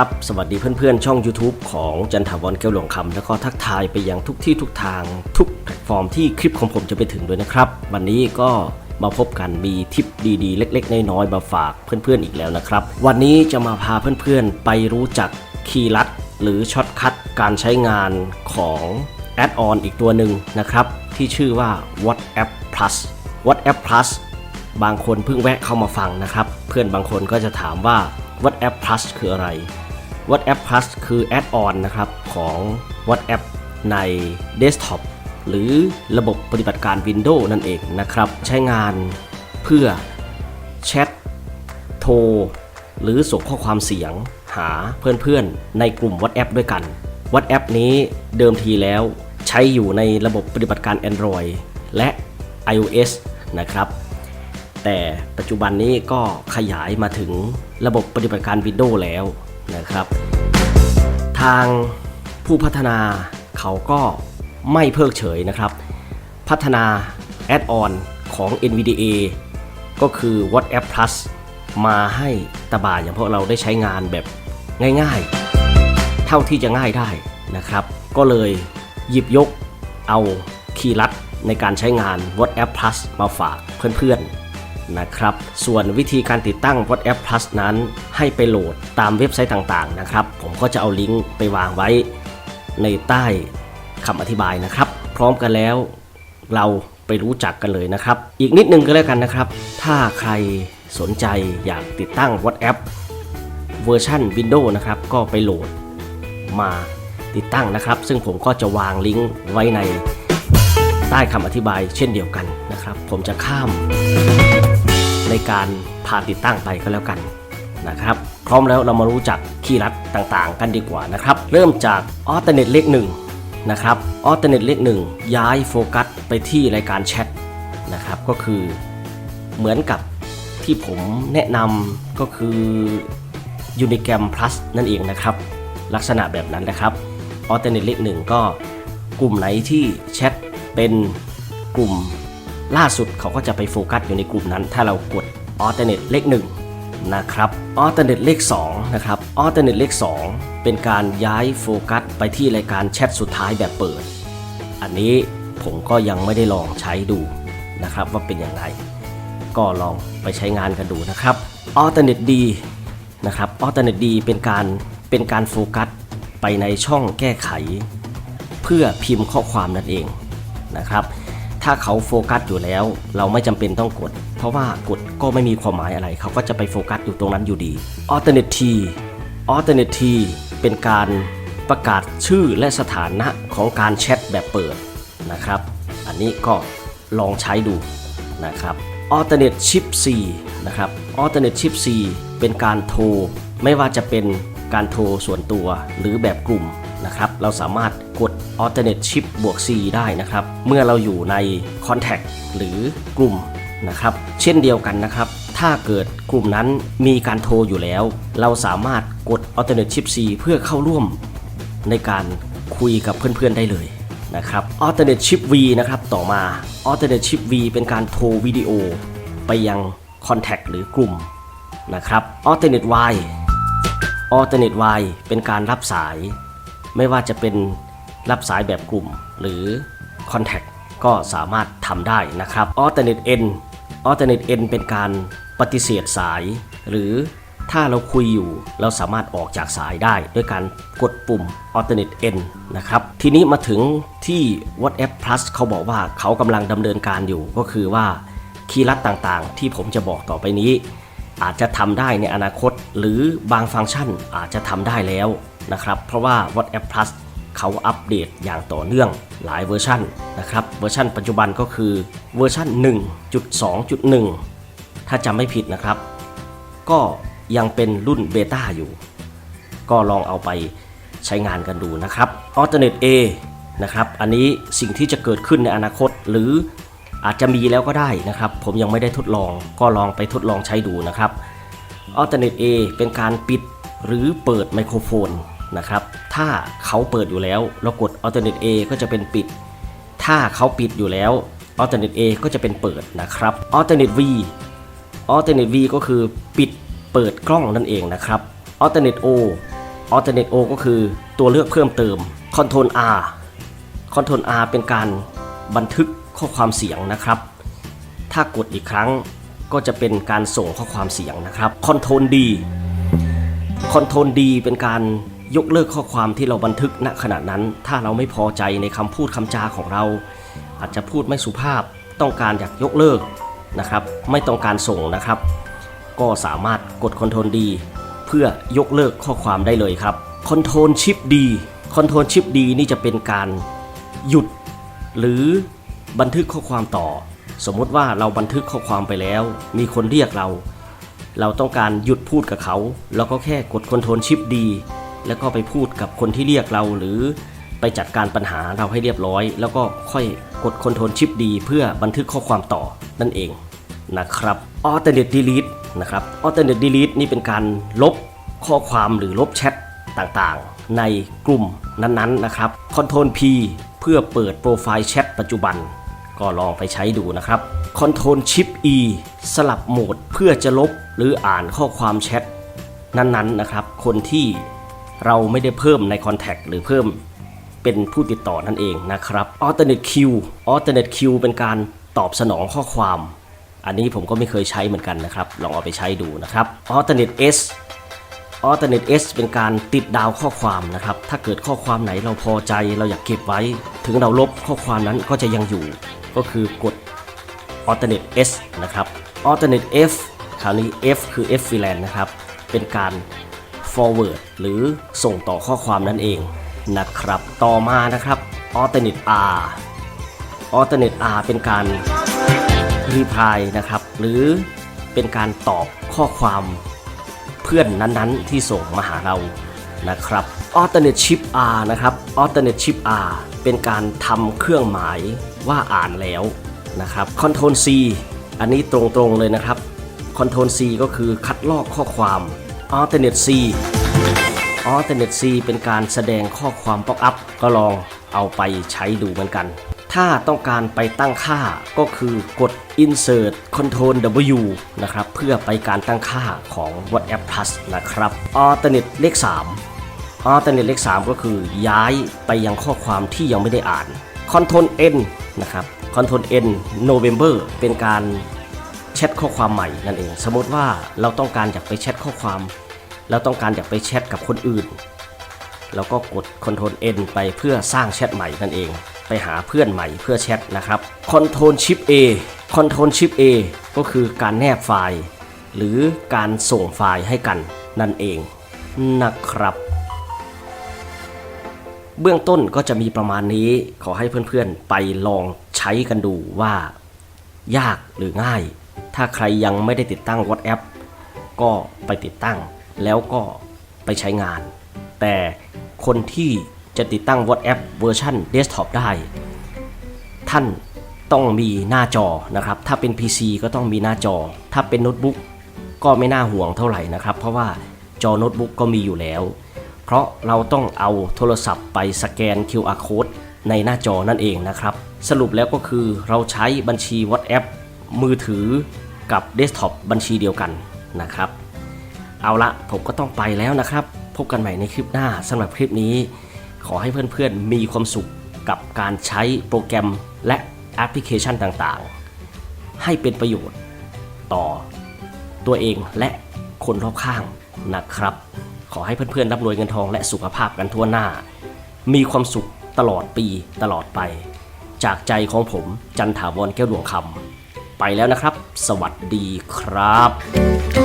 ครับ สวัสดีเพื่อนๆ ช่อง YouTube ของจันทาวรแก้วหลวงคำแล้วก็ทักทายไปยังทุกที่ทุกทาง ทุกแพลตฟอร์มที่คลิปของผมจะไปถึงด้วยนะครับ วันนี้ก็มาพบกันมีทิปดีๆ เล็กๆ น้อยๆ มาฝากเพื่อนๆอีกแล้วนะครับ วันนี้จะมาพาเพื่อนๆ ไปรู้จักคีย์ลัด หรือช็อตคัทการใช้งานของแอดออนอีกตัวหนึ่งนะครับ ที่ชื่อว่า WhatsApp Plus WhatsApp Plus บางคนเพิ่งแวะเข้ามาฟังนะครับ เพื่อนบางคนก็จะถามว่า WhatsApp Plus คืออะไร WhatsApp Plus คือแอดออนนะครับของ WhatsApp ใน Desktop หรือระบบปฏิบัติการ Windows นั่นเองนะครับ ใช้งานเพื่อแชทโทร หรือส่งข้อความเสียงหาเพื่อนๆ ในกลุ่ม WhatsApp ด้วยกัน WhatsApp นี้เดิมทีแล้วใช้อยู่ในระบบปฏิบัติการ Android และ iOS นะครับ แต่ปัจจุบันนี้ก็ขยายมาถึงระบบปฏิบัติการ Windows แล้ว นะครับ ทางผู้พัฒนาเขาก็ไม่เพิกเฉยนะครับ พัฒนาแอดออนของ NVDA ก็คือ WhatsApp Plus มาให้ตาบาอย่างพวกเราได้ใช้งานแบบง่ายๆ เท่าที่จะง่ายได้นะครับ ก็เลยหยิบยกเอาคีย์ลัดในการใช้งาน WhatsApp Plus มาฝากเพื่อนๆ นะครับ ส่วนวิธีการติดตั้ง WhatsApp Plus นั้นให้ไปโหลดตามเว็บไซต์ต่างๆนะครับ ผมก็จะเอาลิงก์ไปวางไว้ในใต้คำอธิบายนะครับ พร้อมกันแล้วเราไปรู้จักกันเลยนะครับ อีกนิดนึงก็แล้วกันนะครับ ถ้าใครสนใจอยากติดตั้ง WhatsApp เวอร์ชัน Windows นะครับ ก็ไปโหลดมาติดตั้งนะครับ ซึ่งผมก็จะวางลิงก์ไว้ในใต้คำอธิบายเช่นเดียวกัน นะครับ ผมจะข้าม ในการพาติดตั้งไปก็แล้วกันนะครับพร้อมแล้วเรามารู้จักคีย์ลัดต่างๆ กันดีกว่านะครับ เริ่มจากออ t เ r เน็ตเลขหนึ่งนะครับออ t เ r เน็ตเลขหนึ่งย้ายโฟกัสไปที่รายการแชทนะครับก็คือเหมือนกับที่ผมแนะนำก็คือ Unigram Plus นั่นเองนะครับ ลักษณะแบบนั้นนะครับออ t เ r เน็ตเลขหนึ่งก็กลุ่มไหนที่แชทเป็นกลุ่ม ล่าสุดเขาก็จะไปโฟกัสอยู่ในกลุ่มนั้น ถ้าเรากด alternate เลข1นะครับ alternate เลข2นะครับ alternate เลข 2 เป็นการย้ายโฟกัสไปที่รายการแชทสุดท้ายแบบเปิด อันนี้ผมก็ยังไม่ได้ลองใช้ดูนะครับว่าเป็นอย่างไร ก็ลองไปใช้งานกันดูนะครับ alternate D นะครับ alternate D เป็นการเป็นการโฟกัสไปในช่องแก้ไข เพื่อพิมพ์ข้อความนั่นเองนะครับ ถ้าเขาโฟกัสอยู่แล้ว เราไม่จำเป็นต้องกด เพราะว่ากดก็ไม่มีความหมายอะไร เขาก็จะไปโฟกัสอยู่ตรงนั้นอยู่ดี alternate alternate เป็นการประกาศชื่อและสถานะของการแชทแบบเปิดนะครับ อันนี้ก็ลองใช้ดูนะครับ alternate chip C นะครับ alternate chip C เป็นการโทร ไม่ว่าจะเป็นการโทรส่วนตัวหรือแบบกลุ่ม นะครับ เราสามารถกด alternate chip บวก C ได้นะครับ เมื่อเราอยู่ใน contact หรือกลุ่มนะครับ เช่นเดียวกันนะครับ ถ้าเกิดกลุ่มนั้นมีการโทรอยู่แล้ว เราสามารถกด alternate chip C เพื่อเข้าร่วมในการคุยกับเพื่อนๆได้เลยนะครับ alternate chip V นะครับ ต่อมา alternate chip V เป็นการโทรวิดีโอไปยัง contact หรือกลุ่มนะครับ alternate Y alternate Y เป็นการรับสาย ไม่ว่าจะเป็นรับสายแบบกลุ่มหรือ contact ก็สามารถทำได้นะครับ alternate N alternate N เป็นการปฏิเสธสาย หรือถ้าเราคุยอยู่เราสามารถออกจากสายได้ด้วยการกดปุ่ม alternate N นะครับ ทีนี้มาถึงที่ WhatsApp Plus เขาบอกว่าเขากำลังดำเนินการอยู่ก็คือว่าคีย์ลัดต่างๆ ที่ผมจะบอกต่อไปนี้ อาจจะทำได้ในอนาคต หรือบางฟังก์ชันอาจจะทำได้แล้วนะครับ เพราะว่า WhatsApp Plus เขาอัปเดตอย่างต่อเนื่องหลายเวอร์ชันนะครับเวอร์ชันปัจจุบันก็คือเวอร์ชัน1.2.1 ถ้าจำไม่ผิดนะครับ ก็ยังเป็นรุ่นเบต้าอยู่ ก็ลองเอาไปใช้งานกันดูนะครับ Alternate A นะครับ อันนี้สิ่งที่จะเกิดขึ้นในอนาคต หรือ อาจจะมีแล้วก็ได้นะครับ ผมยังไม่ได้ทดลองก็ลองไปทดลองใช้ดูนะครับ Alternate A เป็นการปิดหรือเปิดไมโครโฟนนะครับ ถ้าเขาเปิดอยู่แล้วเรากด Alternate A ก็จะเป็นปิด ถ้าเขาปิดอยู่แล้ว Alternate A ก็จะเป็นเปิดนะครับ Alternate V Alternate V ก็คือปิดเปิดกล้องนั่นเองนะครับ Alternate O alternate O ก็คือตัวเลือกเพิ่มเติม control R control R เป็นการบันทึก ข้อความเสียงนะครับ ถ้ากดอีกครั้งก็จะเป็นการส่งข้อความเสียงนะครับ control D control D เป็นการยกเลิกข้อความที่เราบันทึกณขณะนั้น ถ้าเราไม่พอใจในคำพูดคำจาของเรา อาจจะพูดไม่สุภาพต้องการอยากยกเลิกนะครับ ไม่ต้องการส่งนะครับ ก็สามารถกด Ctrl D เพื่อยกเลิกข้อความได้เลยครับ Ctrl Shift D Ctrl Shift D นี่จะเป็นการหยุด หรือ บันทึกข้อความต่อ สมมติว่าเราบันทึกข้อความไปแล้ว มีคนเรียกเรา เราต้องการหยุดพูดกับเขา แล้วก็แค่กด Ctrl Shift D แล้วก็ไปพูดกับคนที่เรียกเราหรือไปจัดการปัญหาเราให้เรียบร้อย แล้วก็ค่อยกด Ctrl Shift D เพื่อบันทึกข้อความต่อนั่นเองนะครับ Alternate Delete นะครับ Alternate Delete นี่เป็นการลบข้อความหรือลบแชทต่างๆ ในกลุ่มนั้นๆนะครับ Ctrl P เพื่อเปิดโปรไฟล์แชทปัจจุบัน ก็ลองไปใช้ดูนะครับ Ctrl Shift E สลับโหมดเพื่อจะลบหรืออ่านข้อความแชทนั้นๆนะครับ คนที่เราไม่ได้เพิ่มใน Contact หรือเพิ่มเป็นผู้ติดต่อนั่นเองนะครับ Alternate Q Alternate Q เป็นการตอบสนองข้อความ อันนี้ผมก็ไม่เคยใช้เหมือนกันนะครับ ลองเอาไปใช้ดูนะครับ Alternate S Alternate S เป็นการติดดาวข้อความนะครับ ถ้าเกิดข้อความไหนเราพอใจเราอยากเก็บไว้ ถึงเราลบข้อความนั้นก็จะยังอยู่ ก็คือกด Alternate S นะครับ Alternate F คราวนี้ F คือ F freelance นะครับ เป็นการ forward หรือส่งต่อข้อความนั่นเองนะครับ ต่อมานะครับ Alternate R Alternate R เป็นการ reply นะครับ หรือเป็นการตอบข้อความ พื่อนนั้นๆ ที่ส่งมาหาเรานะครับ alternate shift R นะครับ alternate shift R เป็นการทำเครื่องหมายว่าอ่านแล้วนะครับ control C อันนี้ตรงๆเลยนะครับ control C ก็คือคัดลอกข้อความ alternate C alternate C เป็นการแสดงข้อความ pop up ก็ลองเอาไปใช้ดูเหมือนกัน ถ้าต้องการไปตั้งค่าก็คือกด insert control W นะครับ เพื่อไปการตั้งค่าของ WhatsApp Plus นะครับ alternate เลข 3 alternate เลข 3 ก็คือย้ายไปยังข้อความที่ยังไม่ได้อ่าน control N นะครับ control N November เป็นการแชทข้อความใหม่นั่นเอง สมมติว่าเราต้องการอยากไปแชทข้อความ เราต้องการอยากไปแชทกับคนอื่นแล้วก็กด Ctrl N ไปเพื่อสร้างแชทใหม่นั่นเอง ไปหาเพื่อนใหม่เพื่อแชทนะครับ Ctrl Shift A Ctrl Shift A ก็คือการแนบไฟล์ หรือการส่งไฟล์ให้กันนั่นเองนะครับ เบื้องต้นก็จะมีประมาณนี้ขอให้เพื่อนๆไปลองใช้กันดูว่า ยากหรือง่าย ถ้าใครยังไม่ได้ติดตั้ง WhatsApp ก็ไปติดตั้งแล้วก็ไปใช้งาน แต่คนที่ จะติดตั้ง WhatsApp เวอร์ชันเดสก์ท็อปได้ ท่านต้องมีหน้าจอนะครับ ถ้าเป็น PC ก็ต้องมีหน้าจอ ถ้าเป็นโน้ตบุ๊กก็ไม่น่าห่วงเท่าไหร่นะครับ เพราะว่าจอโน้ตบุ๊กก็มีอยู่แล้ว เพราะเราต้องเอาโทรศัพท์ไปสแกน QR code ในหน้าจอนั่นเองนะครับ สรุปแล้วก็คือเราใช้บัญชี WhatsApp มือถือกับเดสก์ท็อปบัญชีเดียวกันนะครับ เอาละผมก็ต้องไปแล้วนะครับ พบกันใหม่ในคลิปหน้าสำหรับคลิปนี้ ขอให้เพื่อนๆมีความสุขกับการใช้โปรแกรมและแอปพลิเคชันต่างๆ ให้เป็นประโยชน์ต่อตัวเองและคนรอบข้างนะครับ ขอให้เพื่อนๆร่ำรวยเงินทองและสุขภาพกันทั่วหน้า มีความสุขตลอดปีตลอดไป จากใจของผมจันถาวรแก้วดวงคำไปแล้วนะครับ สวัสดีครับ